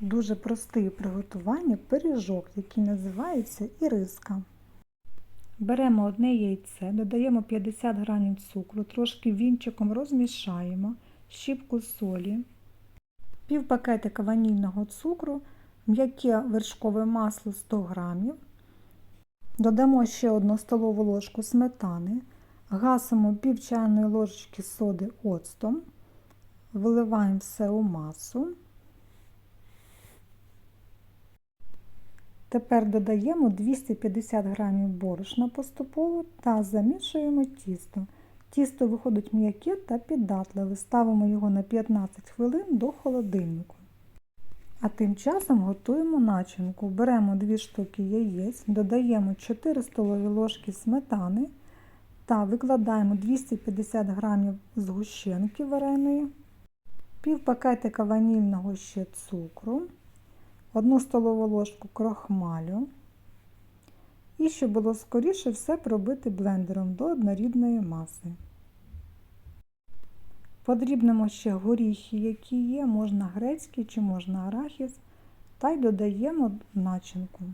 Дуже простий у приготуванні пиріжок, який називається іриска. Беремо одне яйце, додаємо 50 г цукру, трошки вінчиком розмішаємо, щіпку солі, пів пакетика ванільного цукру, м'яке вершкове масло 100 г, додамо ще одну столову ложку сметани, гасимо пів чайної ложечки соди оцтом, виливаємо все у масу. Тепер додаємо 250 г борошна поступово та замішуємо тісто. Тісто виходить м'яке та піддатливе. Ставимо його на 15 хвилин до холодильнику. А тим часом готуємо начинку. Беремо 2 штуки яєць, додаємо 4 столові ложки сметани та викладаємо 250 г згущенки вареної, пів пакетика ванільного ще цукру. 1 столову ложку крохмалю. І щоб було скоріше все пробити блендером до однорідної маси. Подрібнемо ще горіхи, які є, можна грецький чи можна арахіс, та й додаємо начинку.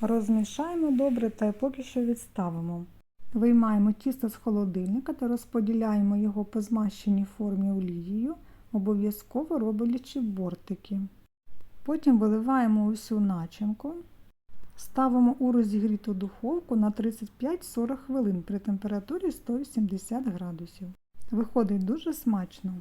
Розмішаємо добре та й поки що відставимо. Виймаємо тісто з холодильника та розподіляємо його по змащеній формі олією, обов'язково роблячи бортики. Потім виливаємо усю начинку, ставимо у розігріту духовку на 35-40 хвилин при температурі 180 градусів. Виходить дуже смачно.